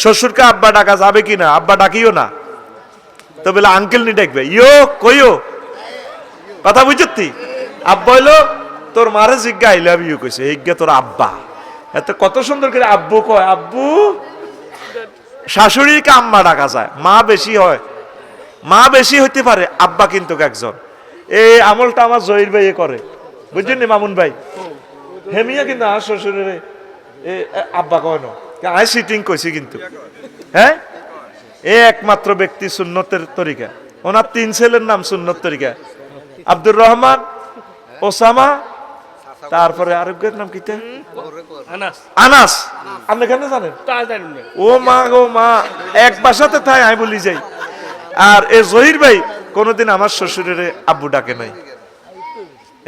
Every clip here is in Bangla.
শ্বশুরকে আব্বা ডাকা যাবে কি না? আব্বা ডাকিও না। তো বলে, আঙ্কেল নি ডাকবে। ইয়ো কইও কথা বুঝতি আব্বা হইল, তোর মারে জিজ্ঞা আই লাভ ইউ কইছে। এইজ্ঞা তোর আব্বা। এত কত সুন্দর করে আব্বু কয়, আব্বু, শাশুড়িকে আম্মা ডাকা যায়। মা বেশি হয়। মা বেশি হইতে পারে, আব্বা কিন্তু একজন। এই আমলটা আমার জহির ভাই করে। বুঝছেন মামুন ভাই? হেমিয়া কিন্তু আমার শ্বশুরের আব্বা কয় না। আই সিটিং কইছি কিন্তু। হ্যাঁ? এ একমাত্র ব্যক্তি সুন্নতের তরিকা। ওনার তিন ছেলের নাম সুন্নত তরিকা। আব্দুর রহমান ওসামা তারপরে আরোগ্যের নাম কিটা আনাস। আপনি কেন জানেন? ও মা গো মা এক বাসাতে থাই আমি বলি যাই। আর এ জহির ভাই কোনোদিন আমার শ্বশুরের আব্বু ডাকে নাই।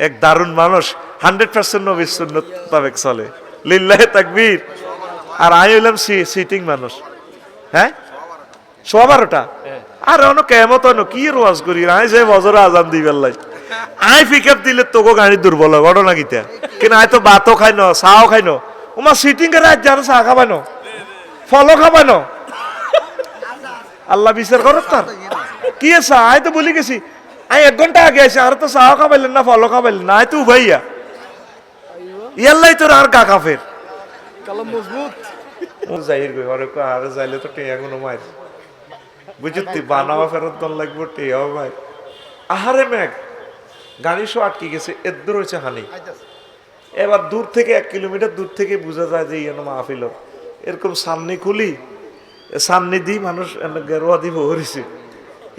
এক দারুণ মানুষ হান্ড্রেড পার্সেন্ট নবীর সুন্নত চলে। লিল্লাহে তাকবীর। আর আমি হইলাম সিটিং মানুষ। হ্যাঁ? সোয়া বারোটা? আর অন্য কেমত অন্য কি রোয়াজ করি? আই যে বজরে আজান দিবেন লাই আই পিক আপ দিলে তোকে গাড়ি দুর্বল হয়, ঘটনা কিতা? কিন্তু আই তো ভাতও খাই ন, চাও খাই ন। ওমা সিটিং করে আজ যারা চা খাবাই ন ফলও খাবাই ন আল্লাহ বিচার করত তার। কি আছে? আই তো বলি গেছি। আই এক ঘণ্টা আগে আছি আর তো চাও খাবাইলেন না, ফলও খাবাইলেন না আই তো উভাইয়া ইয়াল্লাই তোর আর গা কাফের। কালাম মজবুত। ও যাইর গই আরে কো আর যাইলে তো টিয়া কোনো মাইর। বুঝতি বানাওয়া ফেরত দন লাগবো, টিয়াও মাইর। আহারে মেঘ গাড়ি শো আটকে গেছে এদ্দুর হয়েছে হানি। এবার দূর থেকে এক কিলোমিটার দূর থেকে বোঝা যায় যে ইয়ানো মাহফিল এরকম সামনে খুলি সামনে দি মানুষ গেরুয়া দিব হরিছে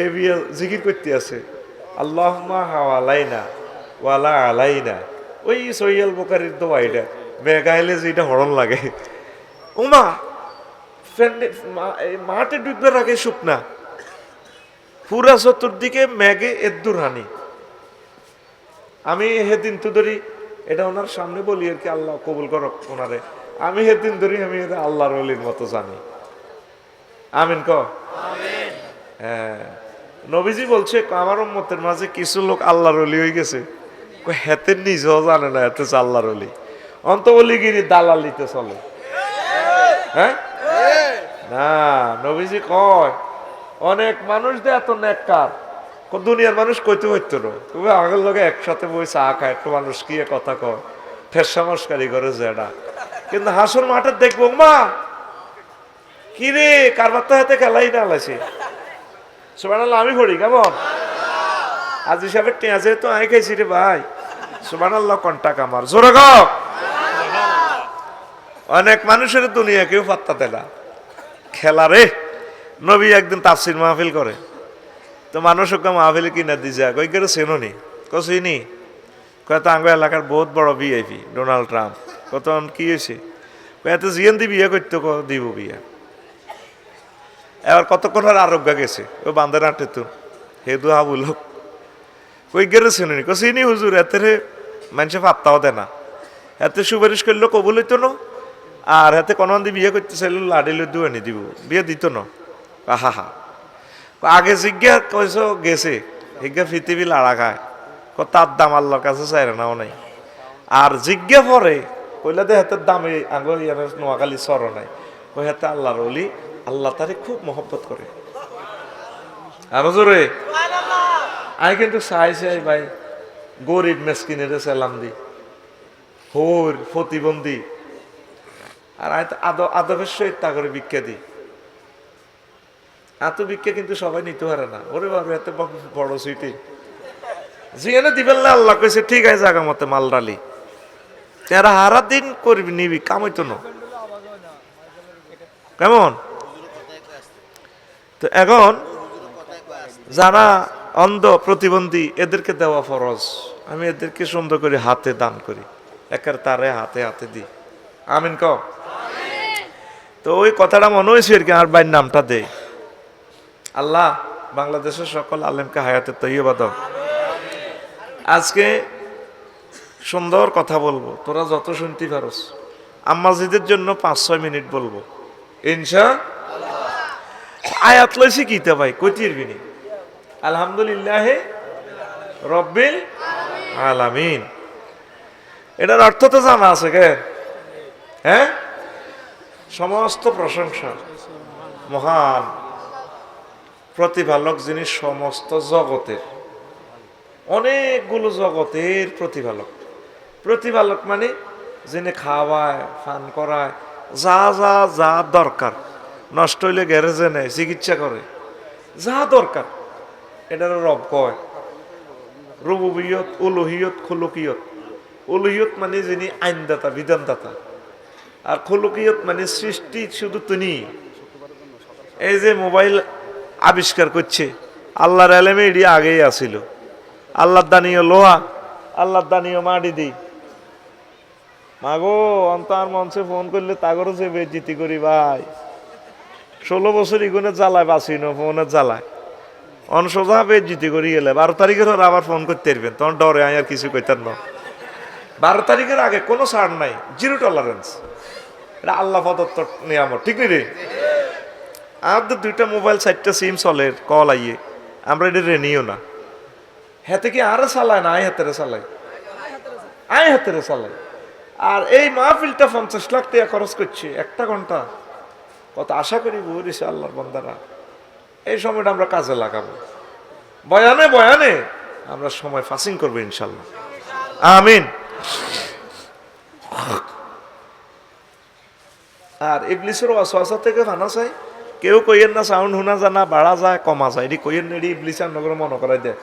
এ বিয়ে জিকির করতে আছে। আল্লাহ হাওয়ালাইনা, ওয়ালা আলাইনা। ওই সৈয়াল বোকারির দোয়া এটা। মেঘাইলে যেটা হরণ লাগে। ওমা ফ্রেন্ডে- মাঠে ডুববার আগে শুকনা। পুরা চতুর্দিকে মেঘে এদ্দুর হানি। আমি হেদিন তো ধরি, এটা ওনার সামনে বলি আর কি, আল্লাহ কবুল করক ওনারে। আমি হেদিন ধরি, আমি এটা আল্লাহর অলির মতো জানি। আমিন ক হ্যাঁ। নবীজি বলছে, আমার উম্মতের মাঝে কিছু লোক আল্লাহর অলি হয়ে গেছে। কই হেতে নিজেও জানে না, হেতে আল্লাহর অলি অন্ত অলিগিরি দালালিতে চলে। হ্যাঁ? না, নবীজি কয়, অনেক মানুষ দে এত নেককার। দুনিয়ার মানুষ কইতে হইতো না। তুমি আগের লগে একসাথে বই চা খায়, একটু মানুষ কি কথা কয়? ফেসা মস্কারি করে জেডা কিন্তু হাসুর মাঠে দেখব, মা! কি রে কারবার তো হাতে খেলাই না আলাইছে সুবানাল্লাহ আমি পড়ি, কেমন? আজ হিসাবে টেঁয়া যেহেতু আই খাইছি রে ভাই। সুবানাল্লাহ কন্টাক আমার জোরে গাও অনেক মানুষের দুনিয়া কেউ পাত্তা দেয় না। খেলা রে, নবী একদিন তাফসির মাহফিল করে। তো মানুষ ওকে মাহফিল কিনা যা কই করে চেনো নি? কসিনি কয় তো আঙ্গ এলাকার বহুত বড় ভিআইপি ডোনাল্ড ট্রাম্প। কত কি হয়েছে কয় এত জিয়ান দি বিয়ে করতে দিব বিয়ে। এবার কতক্ষণ আর আরোগ্য গেছে? ও বান্ধে নাটে তো। হে দু হাবুল হোক কই গেলে চেনি কসিনি হুজুর? এতে মানুষে পাত্তাও দেয় না। এতে সুপারিশ করল কবুল হইতো না। আর হাতে কোনো দি বিয়ে করতে চাইলো লাডিলে দুয়ানি দিব বিয়ে দিত না। আহা হা আগে জিজ্ঞা কইস গেছে। জিজ্ঞা পৃথিবী লাড়া খায়। ক তার দাম আল্লাহর কাছে চাইরে নাও নাই। আর জিজ্ঞা পরে কইলা দে হাতের দামে আগে ইয়ার নোয়াখালী সর নাই। ওই হাতে আল্লাহর অলি আল্লাহ তারে খুব মহব্বত করে। আরও জোরে আমি কিন্তু চাই চাই ভাই। গরিব মেসকিনের সালাম দি। হোর প্রতিবন্ধী। আর আদবের সহিত তা করে ভিক্ষা দিই। এত ভিক্ষা কিন্তু সবাই নিতে পারে না। ওরে বাবা এত বড় সুইটি জিয়ানে দিবেন না, আল্লাহ কইছে, ঠিক আছে জাগা মতে মাল ডালি। এরা হারা দিন করবি, নিবি কামাইতো না। কেমন? তো এখন যারা অন্ধ প্রতিবন্ধী, এদেরকে দেওয়া ফরজ। আমি এদেরকে সুন্দর করে হাতে দান করি। একের তারে হাতে হাতে দিই। আমিন ক তো ওই কথাটা মনে হয়েছে আর কি, আমার ভাইয়ের নামটা দে। আল্লাহ বাংলাদেশের সকল আলেমকে হায়াতে তৈবা দাও। আজকে সুন্দর কথা বলব, তোরা যত শুনতে পারস। আম্মাজিদের জন্য পাঁচ, ছয় মিনিট বলব। ইনশা আয়াত লইছি কিতা ভাই? কইতির বিনি আলহামদুলিল্লাহ রব্বিল আলামিন। এটার অর্থ তো জানা আছে কে? হ্যাঁ? সমস্ত প্রশংসা। মহান প্রতিপালক যিনি সমস্ত জগতের। অনেকগুলো জগতের প্রতিপালক প্রতিপালক মানে যিনি খাওয়ায়, ফান করায়, যা যা যা দরকার। নষ্ট হইলে গ্যারেজে নেয়, চিকিৎসা করে। যা দরকার। এটার রব কয়, রুবুবিয়ত, উলুহিয়ত, খুলুকিয়ত। উলুহিয়ত মানে যিনি আইনদাতা, বিধানদাতা। আর খুলুকিয়ত মানে সৃষ্টি শুধু তিনি। এই যে মোবাইল আবিষ্কার করছে, আল্লাহর এলেমে এটি আগেই আসিল আল্লাহর দানীয় লোহা, আল্লাহর দানীয় মাটি দিই। মাগো, অন্তর মঞ্চে ফোন করলে তাগরও যে বেজিতি করি ভাই। ষোলো বছর ইগুনে জ্বালায়, বাঁচি না, ফোনের জ্বালায়। অন সোজা বেজিতি করি গেলে, বারো তারিখের আবার ফোন করতে পারবেন তখন ডরে আয় আর কিছু কইতেন না। বারো তারিখের আগে কোনো ছাড় নাই জিরো টলারেন্স এটা আল্লাহ প্রদত্ত নিয়ামত, ঠিক রে? আমাদের দুইটা মোবাইল, চারটা সিম চলে কল আইয়ে। আমরা এটা রেনিও না। হাতে কি আরও চালায় না আই হাতেরে চালাই আই হাতেরে চালাই আর এই মাহফিলটা পঞ্চাশ লাখ টাকা খরচ করছে, একটা ঘণ্টা। কত আশা করি বুঝেছে আল্লাহর বন্দারা। এই সময়টা আমরা কাজে লাগাবো। বয়ানে বয়ানে আমরা সময় ফাসিং করব ইনশাল্লাহ আমিন। আর ইবলিসের ওয়াসওয়াসা থেকে ফানা চাই। কেউ কইয়েন না সাউন্ড শোনা জানা বাড়া যায়, কমা যায়। এটি কইয়েন না, এটি ইবলিস নগর মনে করাই দেয়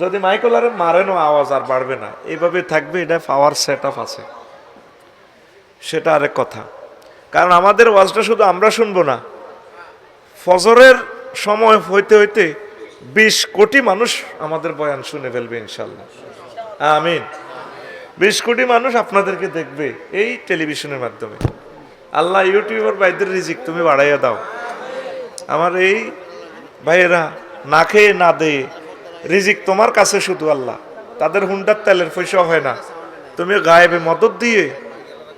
যদি মাইকলারে মারে না, আওয়াজ আর বাড়বে না। এইভাবে থাকবে, এটা পাওয়ার সেট আপ আছে। সেটা আরেক কথা। কারণ আমাদের ওয়াজটা শুধু আমরা শুনব না। ফজরের সময় হইতে হইতে বিশ কোটি মানুষ আমাদের বয়ান শুনে ফেলবে, ইনশাল্লাহ। আমিন। বিশ কোটি মানুষ আপনাদেরকে দেখবে এই টেলিভিশনের মাধ্যমে। আল্লাহ ইউটিউবের ভাইদের রিজিক তুমি বাড়াইয়া দাও। আমার এই ভাইয়েরা না খেয়ে না দে রিজিক তোমার কাছে শুধু আল্লাহ। তাদের হুন্ডার তেলের পয়সা হয় না। তুমি গায়েবে মদত দিয়ে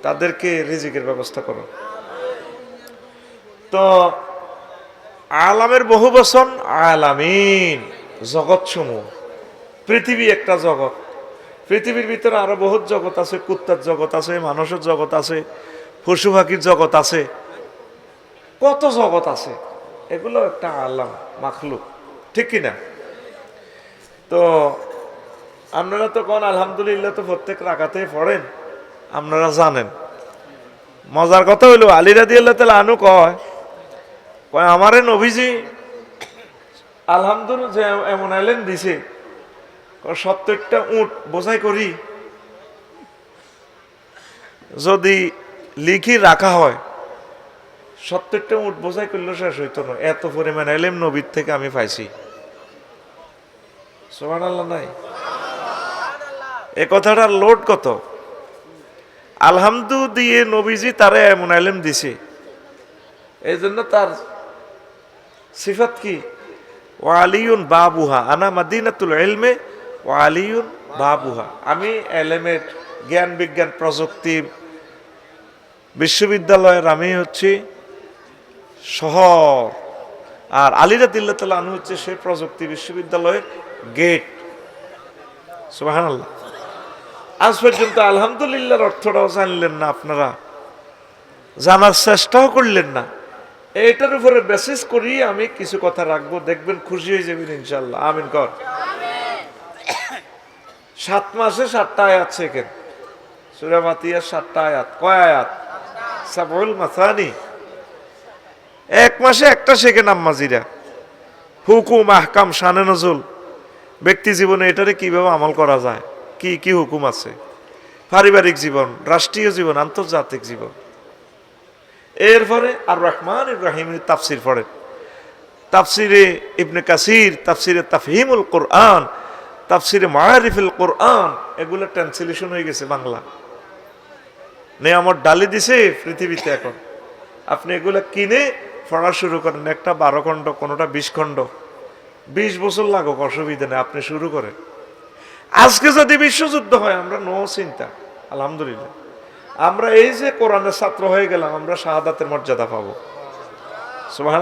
তাদেরকে রিজিকের ব্যবস্থা করো। তো আলামের বহু বচন আলামিন জগৎ সমূহ পৃথিবী একটা জগৎ। পৃথিবীর ভিতরে আরও বহুত জগৎ আছে, কুত্তার জগৎ আছে, মানুষের জগৎ আছে, পশু পাখির জগৎ আছে। কত জগৎ আছে? এগুলো একটা আলাম, মাখলুক। ঠিক কিনা? তো আপনারা তো কোন আলহামদুলিল্লাহ তো প্রত্যেক রাখাতে পড়েন, আপনারা জানেন। মজার কথা হইল আলিরা দিয়ে তাহলে আনু কয় কয়, আমারে নবীজি আলহামদুলিল্লাহ যে এমন আইলেন দিছে সত্তরটা উট বোঝাই করি। যদি লিখি রাখা হয় সত্তরটা উট বোঝাই করলে শেষ হইতো না। এত পরিমাণ এলেম নবীর থেকে আমি পাইছি। আল্লাহ নাই? এ কথাটার লোড কত? আলহামদু দিয়ে নবীজি তারে এমন এলেম দিছে। এই জন্য তার সিফাত কি? ও আলিউন বাবুহা আনা মাদিনাতুল এলমে ও বাবুহা। আমি এলেমের জ্ঞান বিজ্ঞান প্রযুক্তি বিশ্ববিদ্যালয়ের আমি হচ্ছি শহর। আর আলিরা দিল্লাতাল আনু হচ্ছে সেই প্রযুক্তি বিশ্ববিদ্যালয়ের গেট। আল্লাহ আজ পর্যন্ত আলহামদুলিল্লাহর অর্থটাও জানলেন না আপনারা। জানার চেষ্টাও করলেন না। এইটার উপরে বেসিস করি আমি কিছু কথা রাখব। দেখবেন খুশি হয়ে যাবেন ইনশাল্লাহ আমিন কর। সাত মাসে সাতটা আয়াত শেখেন। সুরামাতিয়ার সাতটা আয়াত। কয় আয়াত? সাবুল মাসানি। এক মাসে একটা শেখেন আম্মাজিরা। হুকুম, আহকাম, শানে নজুল। ব্যক্তি জীবনে এটারে কীভাবে আমল করা যায়? কি কি হুকুম আছে? পারিবারিক জীবন, রাষ্ট্রীয় জীবন, আন্তর্জাতিক জীবন। এরপরে আর রহমান ইব্রাহিমের তাফসির পড়েন। তাফসিরে ইবনে কাসির, তাফসিরে তাফহিমুল কোরআন তাফসিরে মায়ারিফুল কোরআন এগুলো ট্রান্সলেশন হয়ে গেছে বাংলা। নেয়ামত ডালি দিছে পৃথিবীতে এখন। আপনি এগুলো কিনে পড়া শুরু করেন, একটা বারো খণ্ড, কোনোটা বিশ খণ্ড। বিশ বছর লাগুক, অসুবিধা নেই, আপনি শুরু করেন। আজকে যদি বিশ্বযুদ্ধ হয়, আমরা নো চিন্তা, আলহামদুলিল্লাহ। আমরা এই যে কোরআনের ছাত্র হয়ে গেলাম, আমরা শাহাদাতের মর্যাদা পাবো।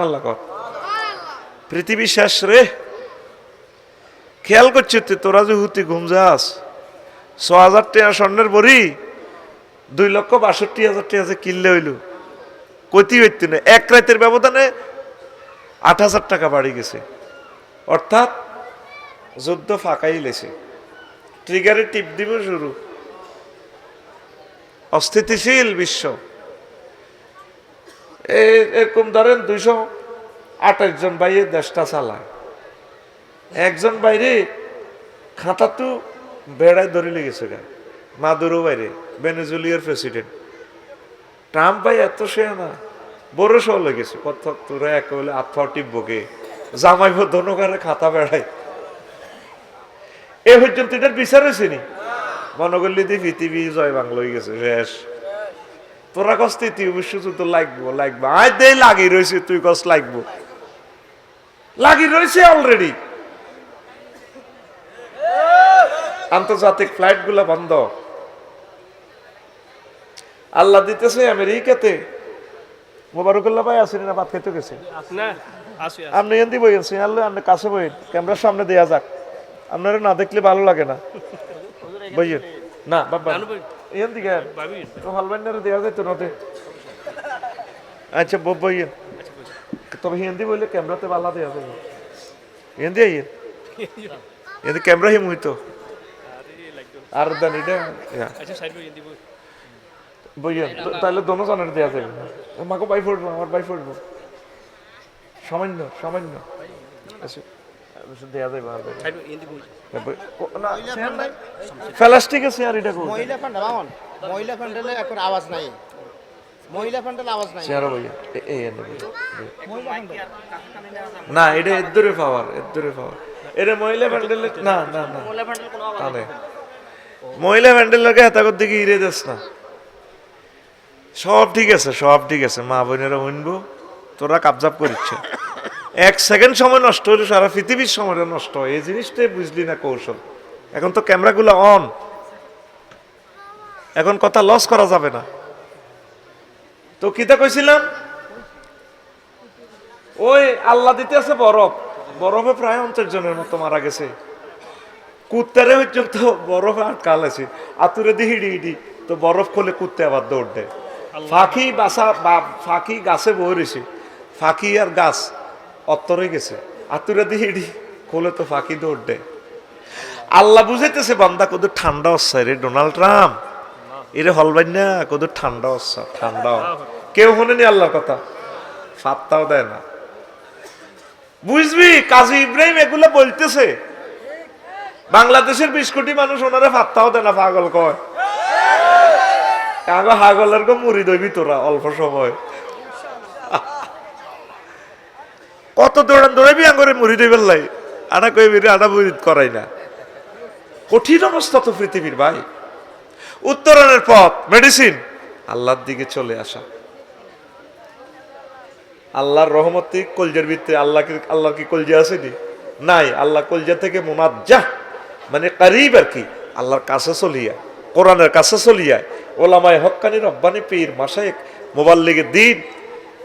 আল্লাহ পৃথিবী শেষ রে। খেয়াল করছি তুই, তোরা যে হুতি ঘুম যাস ছ হাজার টাকা স্বর্ণের বড়ি, দুই লক্ষ বাষট্টি হাজার টাকা যে কিনলে হইল। কতি হইতে না, এক রাতের ব্যবধানে আট হাজার টাকা বাড়ি গেছে। অর্থাৎ যুদ্ধ ফাঁকাই লেছে। ট্রিগারে টিপ দিব শুরু। অস্থিতিশীল বিশ্ব। এরকম ধরেন দুইশো আঠাশ জন বাইরে দেশটা চালায়। একজন বাইরে খাতা তো বেড়ায় ধরে লেগেছে গা। মাদুরো বাইরে ভেনেজুলিয়ার প্রেসিডেন্ট ট্রাম্প ভাই এত সে না, বড় সহ লেগেছে কত তোরা এক বলে আত্মা টিপবকে জামাইব ধনকারে খাতা বেড়ায়। এ পর্যন্ত এটার বিচার হয়েছে নি? মনগল্লি দিয়ে পৃথিবী জয় বাংলা হয়ে গেছে, শেষ। তোরা কষ্ট তৃতীয় বিশ্বযুদ্ধ লাগবো লাগবো। আয় দে, লাগি রয়েছে, তুই কস লাগবো। লাগি রয়েছে অলরেডি আন্তর্জাতিক ফ্লাইটগুলা বন্ধ। আল্লাহ দিতেছে আমেরিকাতে। মোবারকুল্লাহ ভাই আসেনি না ভাত খেতে গেছে? আপনি এন বই আছেন আল্লাহ আপনি কাছে বই ক্যামেরার সামনে দেয়া যাক। আপনারা না দেখলে ভালো লাগে না। বইয়েন। না বাবা এন দিকে তো হালবান্ডারে দেওয়া যেত নতে আচ্ছা বব বইয়েন। তবে হিন্দি বললে ক্যামেরাতে ভালো দেওয়া যাবে। হিন্দি আইয়েন। হিন্দি ক্যামেরা হিম হইতো। আর দেন এটা ইয়া। আচ্ছা বইয়েন তাহলে দোনো জনের দেওয়া যাবে আমাকে বাই ফুটবো আমার বাই ফুটবো সামান্য সামান্য আচ্ছা আচ্ছা, দেওয়া যাবে চেয়ার? প্লাস্টিকের চেয়ার এটা মহিলা প্যান্ডেল মহিলা প্যান্ডেলে এখন আওয়াজ নাই মহিলা প্যান্ডেল আওয়াজ নাই এ- এই না এটা এদ্দুরে পাওয়ার এদ্দুরে পাওয়ার এটা মহিলা প্যান্ডেলে না না না মহিলা প্যান্ডেল লাগে হেতাকর দিকে ইরে দেস না। সব ঠিক আছে, সব ঠিক আছে, মা বোনেরা উনবো তোরা কাবজাব করিচ্ছে এক সেকেন্ড সময় নষ্ট হলে সারা পৃথিবীর সময়টা নষ্ট হয়। এই জিনিসটাই বুঝলি না কৌশল। এখন তো ক্যামেরাগুলো অন। এখন কথা লস করা যাবে না। তো কিতা কইছিলাম? ওই আল্লাহ দিতে আছে বরফ। বরফে প্রায় অন্তর জনের মতো মারা গেছে। কুত্তারে হচ্ছে পর্যন্ত বরফে আটকাল আছে আতুরে দি হিড়ি হিড়ি তো বরফ খোলে কুত্তে আবার দৌড় দেয় ফাঁকি বাসা বা ফাঁকি গাছে বয়ে রয়েছে ফাঁকি আর গাছ অত্তরে গেছে আতুরে দি হিড়ি খোলে তো ফাঁকি দৌড় দেয় আল্লাহ বুঝাইতেছে বান্দা কত ঠান্ডা হচ্ছে রে ডোনাল্ড ট্রাম্প এরে হলবাই না কত ঠান্ডা হচ্ছে ঠান্ডা কেউ শোনেনি আল্লাহর কথা ফাত্তাও দেয় না বুঝবি কাজী ইব্রাহিম এগুলো বলতেছে বাংলাদেশের বিশ কোটি মানুষ ওনারা ফাত্তাও দেয় না, পাগল কয়। হাগলের গো মুড়ি দইবি তোরা, অল্প সময়। কত দৌড়ান দৌড়াবি আঙ্গরে মুড়ি দইবের লাই। আনা কইবি রে আনা মুড়ি করাই না। কঠিন অবস্থা তো পৃথিবীর ভাই। উত্তরণের পথ মেডিসিন আল্লাহর দিকে চলে আসা। আল্লাহর রহমতে কলজের ভিত্তিতে আল্লাহ কি আল্লাহ কি কলজা আসেনি নাই, আল্লাহ কলজা থেকে মোনাজ্জা মানে কারিব আর কি। আল্লাহর কাছে চলিয়া কোরআনের কাছে চলিয়া ওলামায় হক্কানি রব্বানি পীর মাসায়েক মোবাইল লেগে দিন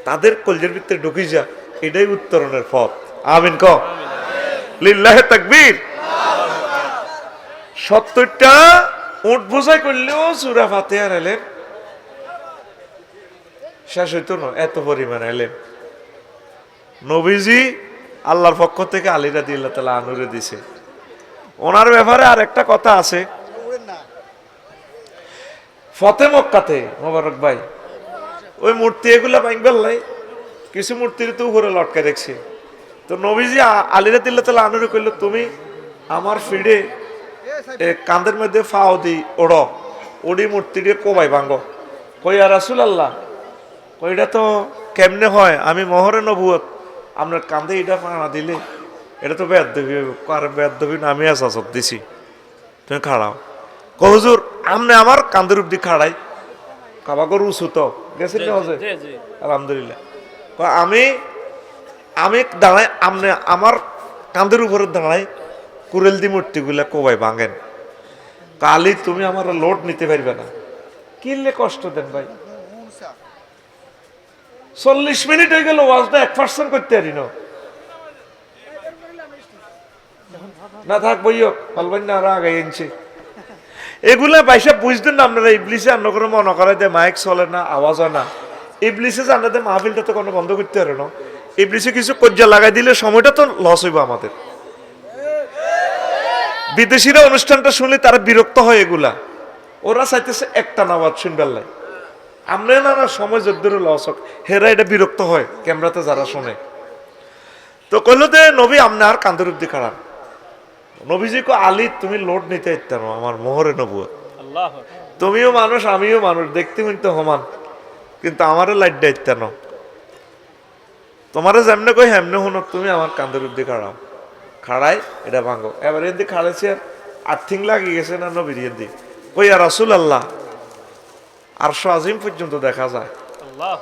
তাদের কলজের ভিত্তিতে ঢুকি যা এটাই উত্তরণের পথ। আমিন ক লিল্লাহে তাকবীর। সত্তরটা উঠ বোঝাই করলেও সুরা ফাতে আর এলেন। শেষ হইতো না এত পরিমাণ এলেন। নবীজি আল্লাহর পক্ষ থেকে আলিরা দিল্লা তালা আনুরে দিছে। ওনার ব্যাপারে আর একটা কথা আছে। ফতে মক্কাতে, মোবারক ভাই, ওই মূর্তি এগুলা ভাঙবেল নাই কিছু মূর্তির তো উপরে লটকে দেখছি তো নবীজি আলিরা দিল্লা তালা আনুরে কইল, তুমি আমার ফিডে কাঁধের মধ্যে ফাও দি ওড়, ওডি মূর্তি দিয়ে কোবাই ভাঙ্গ কই আর রাসুল আল্লাহ কই এটা তো কেমনে হয়? আমি মহরে নবুয়ত, আপনার কাঁধে এটা ফাঁড়া দিলে এটা তো বেদ দেবী আর বেদ দেবী না আমি আসাসত দিছি। তুমি খাড়াও। কো হুজুর আমনে আমার কাঁধের উপদি খাড়াই। কাবাগর উঁচু তো। গেছেন না হজে? আলহামদুলিল্লাহ। আমি আমি দাঁড়াই আমনে আমার কাঁধের উপরে দাঁড়াই কুরেল দি মূর্তিগুলা কোবাই ভাঙেন। কালি তুমি আমার লোড নিতে পারবে না। কিনলে কষ্ট দেন ভাই? চল্লিশ মিনিট হয়ে গেল ওয়াজটা এক পার্সেন্ট করতে পারি না। না থাক বইও পালবেন না, আরও আগে এনেছি এগুলা বাইসা বুঝতেন না আপনারা, ইবলিসে অন্য করে মনে করে যে মাইক চলে না আওয়াজ হয় না। ইবলিসে জানাতে মাহফিলটা তো কোনো বন্ধ করতে পারে না। ইবলিসে কিছু কজ্জা লাগাই দিলে সময়টা তো লস হইব আমাদের। বিদেশিরা অনুষ্ঠানটা শুনলে তারা বিরক্ত হয় এগুলা। ওরা চাইতেছে একটা নামাজ শুনবার লাই আমরা না না, সময় যদ্দুর লস হোক, হেরা এটা বিরক্ত হয়, ক্যামেরাতে যারা শুনে। তো কইলো যে, নবী আপনার আর কান্দর খারাপ নবীজি কো আলী তুমি লোড নিতে ইত্যানো আমার মোহরে নবুয়। আল্লাহ। তুমিও মানুষ আমিও মানুষ দেখতে কিন্তু সমান কিন্তু আমারও লাইট দায়িত্ব ন তোমারে যেমনে কই হেমনে শুনক তুমি আমার কান্দের উদ্দি খাড়াও। খাড়াই এটা ভাঙো। এবার এদি খাড়াইছি আর আর্থিং লাগিয়ে গেছে না নবীর এদি কই আর রাসুল আল্লাহ আরশো আজিম পর্যন্ত দেখা যায়। আল্লাহ।